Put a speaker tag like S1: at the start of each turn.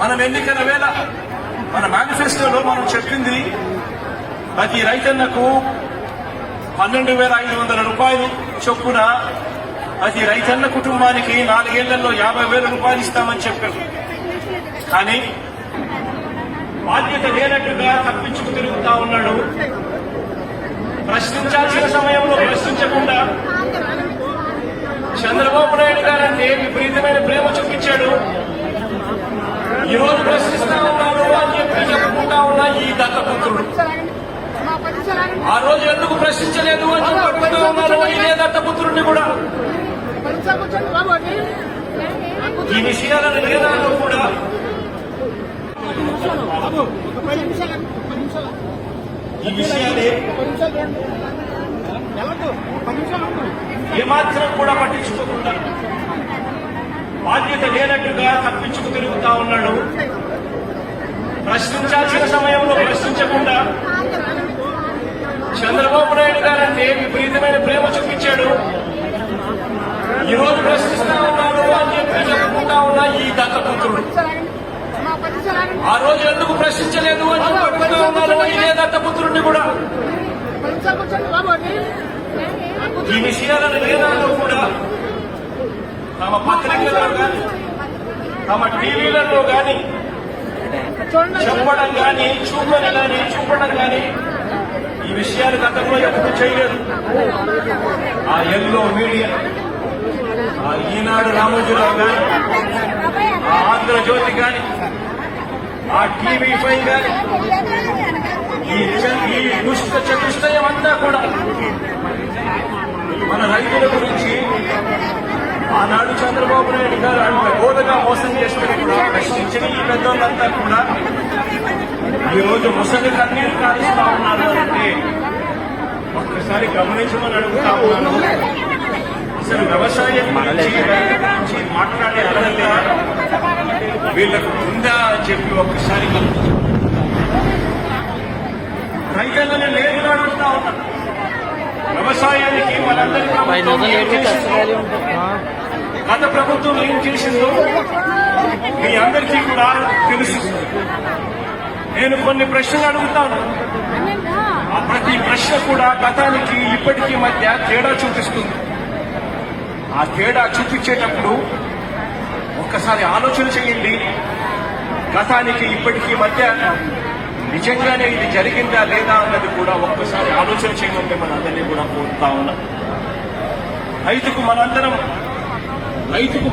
S1: మనం ఎన్నికల వేళ మన మేనిఫెస్టోలో మనం చెప్పింది ప్రతి రైతన్నకు పన్నెండు వేల ఐదు వందల రూపాయలు చొప్పున ప్రతి రైతన్న కుటుంబానికి నాలుగేళ్ళలో యాభై వేల రూపాయలు ఇస్తామని చెప్పారు కానీ బాధ్యత లేనట్టుగా తప్పించుకు తిరుగుతా ఉన్నాడు. ప్రశ్నించాల్సిన సమయంలో ప్రశ్నించకుండా చంద్రబాబు నాయుడు గారంటే విపరీతమైన ప్రేమ చూపి ఈ రోజు ప్రశ్నిస్తా ఉన్నాడు అని చెప్పి చెప్పుకుంటా ఉన్నా ఈ దత్తపుత్రుడు ఆ రోజు ఎందుకు ప్రశ్నించలేదు అని చెప్పి అడుగుతా ఉన్నారు ఇదే దత్తపుత్రుడిని కూడా. ఈ విషయాలను వేదాల్లో కూడా ఈ విషయాలే ఏమాత్రం కూడా పట్టించుకోకుండా బాధ్యత లేనట్టుగా తప్పించుకు తిరుగుతా ఉన్నాడు. ప్రశ్నించాల్సిన సమయంలో ప్రశ్నించకుండా చంద్రబాబు నాయుడు గారంటే విపరీతమైన ప్రేమ చూపించాడు. ఈ రోజు ప్రశ్నిస్తా ఉన్నాడు అని చెప్పి చెప్పుకుంటా ఉన్నా ఈ దత్తపుత్రుడు ఆ రోజు ఎందుకు ప్రశ్నించలేదు అని చెప్పి ఉన్నాడు ఇదే దత్తపుత్రుడిని కూడా. ఈ విషయాలను వేదాల్లో కూడా తమ పత్రికల్లో కానీ తమ టీవీలలో కానీ చెప్పడం కానీ చూపడం కానీ చూపడం కానీ ఈ విషయాన్ని గతంలో ఎప్పుడు చేయలేదు. ఆ ఎల్లో మీడియా ఆ ఈనాడు రామోజీరావు కానీ ఆ ఆంధ్రజ్యోతి కానీ ఆ టీవీ ఫైవ్ కానీ ఈ దుష్ట చక్ర అంతా కూడా మన రైతుల గురించి ఆనాడు చంద్రబాబు నాయుడు గారు బోధగా మోసం చేస్తే కూడా ప్రశ్నించిన ఈ పెద్దోళ్ళంతా కూడా ఈ రోజు ముసలి కన్నీరు కారుస్తా ఉన్నారు. అంటే ఒక్కసారి గమనించమని అడుగుతా ఉన్నాను. అసలు వ్యవసాయం గురించి మాట్లాడే అర్హత వీళ్ళకు ఉందా అని చెప్పి ఒక్కసారి. రైతులను నేను అడుగుతా ఉన్నాను. వ్యవసాయానికి మనందరి ప్రభుత్వం ఏం చేసిందో, గత ప్రభుత్వం ఏం చేసిందో మీ అందరికీ కూడా తెలుసు. నేను కొన్ని ప్రశ్నలు అడుగుతాను. ఆ ప్రతి ప్రశ్న కూడా గతానికి ఇప్పటికీ మధ్య తేడా చూపిస్తుంది. ఆ తేడా చూపించేటప్పుడు ఒక్కసారి ఆలోచన చేయండి. గతానికి ఇప్పటికీ మధ్య నిజంగానే ఇది జరిగిందా లేదా అన్నది కూడా ఒక్కసారి ఆలోచన చేయమంటే మనందరినీ కూడా కోరుతా ఉన్నా. రైతుకు మనందరం రైతుకు